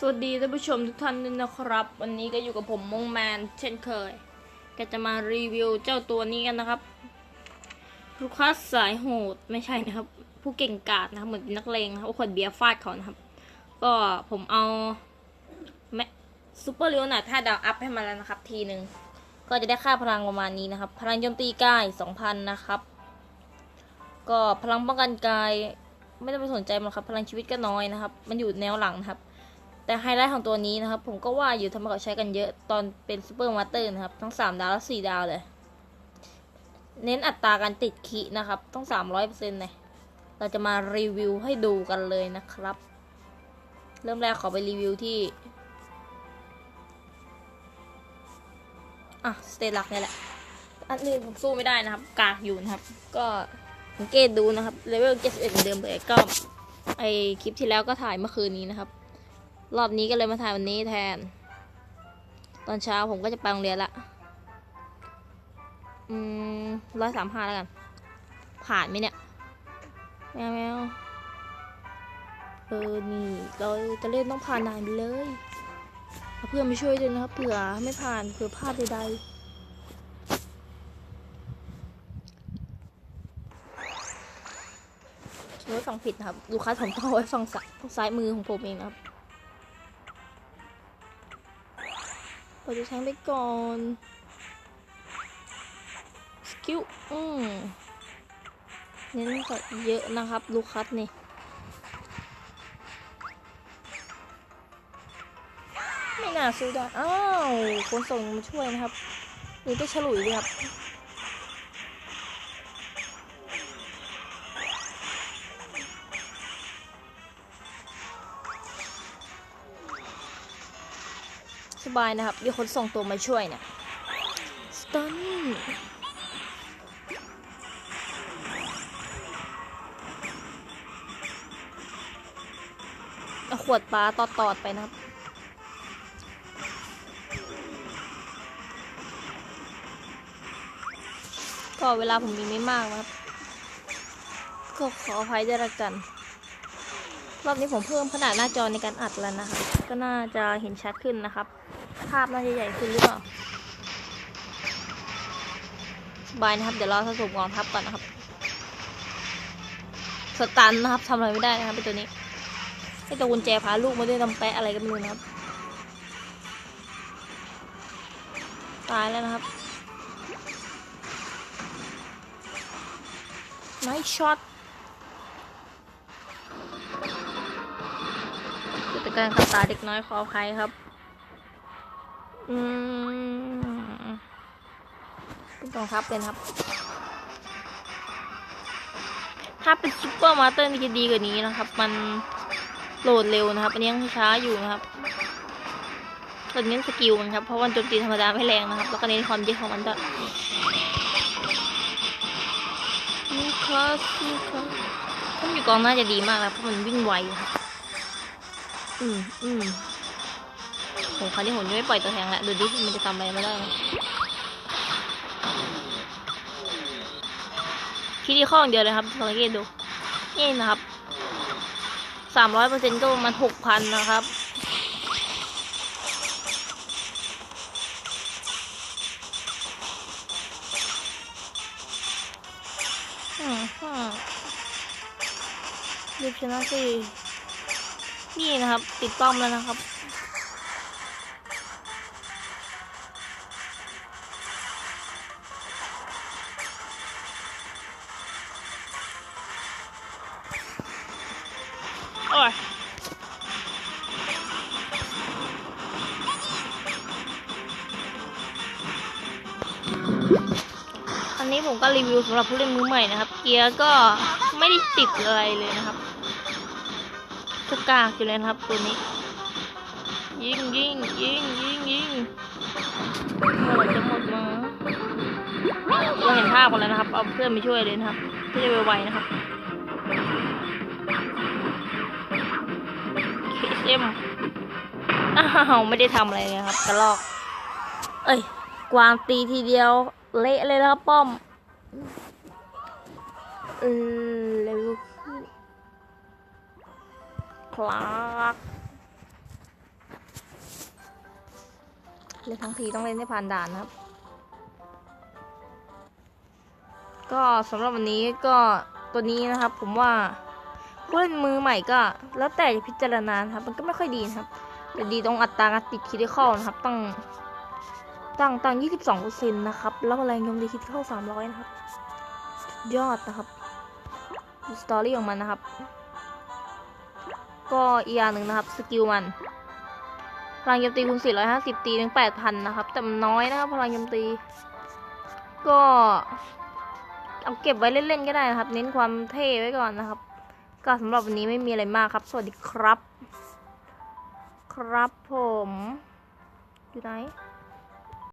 สวัสดีท่านผู้ชมทุกท่านด้วยนะครับ วันนี้ก็อยู่กับผมมงแมนเช่นเคย ก็จะมารีวิวเจ้าตัวนี้กันนะครับ ลูกค้าสายโหดไม่ใช่นะครับ ผู้เก่งกาจนะครับเหมือนเป็นนักเลงนะครับเอาขวดเบียร์ฟาดเขานะครับ ก็ผมเอาแมซูเปอร์เลียวนาท่าดาวอัพให้มาแล้วนะครับ ทีหนึ่งก็จะได้ค่าพลังประมาณนี้นะครับ พลังโจมตีกาย2,000 นะครับ ก็พลังป้องกันกาย ไม่ต้องไปสนใจมันครับ พลังชีวิตก็น้อยนะครับ มันอยู่แนวหลังนะครับ แต่ไฮไลท์ของตัวนี้นะครับ ผมก็ว่าอยู่ทำไมเขาใช้กันเยอะตอนเป็นซูเปอร์มาสเตอร์นะครับ ทั้ง 3 ดาวและ 4 ดาวเลย เน้นอัตราการติดคีนะครับ ต้อง 300%เลยเราจะมารีวิวให้ดูกันเลยนะครับ เริ่มแรกขอไปรีวิวที่ อะ สเตลักนี่แหละ อันนี้ผมสู้ไม่ได้นะครับ กากอยู่นะครับ ก็สังเกตดูนะครับ เลเวล71เหมือนเดิมเลยก็ไอคลิปที่แล้วก็ถ่ายเมื่อคืนนี้นะครับ รอบนี้ก็เลยมาถ่ายวันนี้แทน ตอนเช้าผมก็จะไปโรงเรียนละ อืมร้อยสามห้าแล้วกัน ผ่านไหมเนี่ย แมวแมวเออ นี่ เราจะเล่นต้องผ่านด่านไปเลย เพื่อนมาช่วยด้วยนะครับเผื่อไม่ผ่านเผื่อพลาดใดๆไว้ฟังผิดนะครับลูกค้าผมต้องไว้ฟังซ้ายมือของผมเองนะครับ เราจะใช้ไปก่อน สกิล อืมเน้นก็เยอะนะครับ ลูกคัสนี่ไม่น่าซื้อได้ อ้าว คนส่งมาช่วยนะครับ หรือไปฉลุยดีครับ สบายนะครับ มีคนส่งตัวมาช่วยเนี่ยสตันขวดปลาตอดๆไปนะครับก็เวลาผมมีไม่มากนะครับ ก็ขออภัยด้วยละกัน รอบนี้ผมเพิ่มขนาดหน้าจอในการอัดแล้วนะครับ ก็น่าจะเห็นชัดขึ้นนะครับ ภาพน่าจะใหญ่ขึ้นหรือเปล่าสบายนะครับ เดี๋ยวเราสะสมกองทัพก่อนนะครับ สตันนะครับทำอะไรไม่ได้นะครับเป็นตัวนี้ไอตัวกุญแจพาลูกมาด้วยน้ำแปะอะไรก็ไม่รู้นะครับ ตายแล้วนะครับไนช็อตกิจการขับตาเด็กน้อยขออภัยครับ อืมเป็นกองทัพเลยนครับ ถ้าเป็นซุปเปอร์มาสเตอร์นี่จะดีกว่านี้นะครับ มันโหลดเร็วนะครับ อันนี้ยังช้าอยู่นะครับส่วนเน้นสกิลมันครับ เพราะวันโจมตีธรรมดาไม่แรงนะครับ แล้วก็เน้นความเยอะของมันด้วยนี่ครับนี่ครับถ้าอยู่กองน่าจะดีมากแล้วเพราะมันวิ่งไวครับ อืมอืม โหคราวนี้ผมจะไม่ปล่อยตัวแทงแล้วดูดิมันจะทำอะไรมาได้คิดที่ข้ออย่างเดียวเลยครับสังเกตดู นี่นะครับสามร้อยเปอร์เซ็นต์ก็ประมาณหกพันนะครับอืมฮึรีบชนะสินี่นะครับ ติดป้อมแล้วนะครับ โอ้ยอันนี้ผมก็รีวิวสำหรับผู้เล่นมือใหม่นะครับ เกียร์ก็ไม่ได้ติดอะไรเลยนะครับสกากอยู่เลยนะครับตัวนี้ ยิงยิงยิงยิงยิงเมื่อไหร่จะหมดมาเราเห็นภาพกันแล้วนะครับ เอาเพื่อนไปช่วยเลยนะครับเพื่อจะไวๆนะครับ เอ็มอ้าวไม่ได้ทำอะไรเลยครับกระลอก เอ้ย กวางตีทีเดียว เละเลยนะครับป้อมเออเร็วคลากเล่นทั้งทีต้องเล่นให้ผ่านด่านนะครับ ก็สำหรับวันนี้ก็ตัวนี้นะครับผมว่า ผู้เล่นมือใหม่ก็ แล้วแต่จะพิจารณาครับ มันก็ไม่ค่อยดีครับ แต่ดีตรงอัตราการติดคิดคอลนะครับ ตั้งตั้งตั้ง22%นนะครับ แล้วแรงโจมตีคิดเข้า300นะครับ ยอดนะครับดูสตอรี่ของมันนะครับ ก็อีกอย่างหนึ่งนะครับ สกิลมัน พลังโจมตีคูณ450ตีถึง8,000นะครับ แต่มันน้อยนะครับพลังโจมตี ก็เอาเก็บไว้เล่นๆก็ได้นะครับ เน้นความเท่ไว้ก่อนนะครับ ก็สำหรับวันนี้ไม่มีอะไรมากครับ สวัสดีครับ ครับผม อยู่ไหน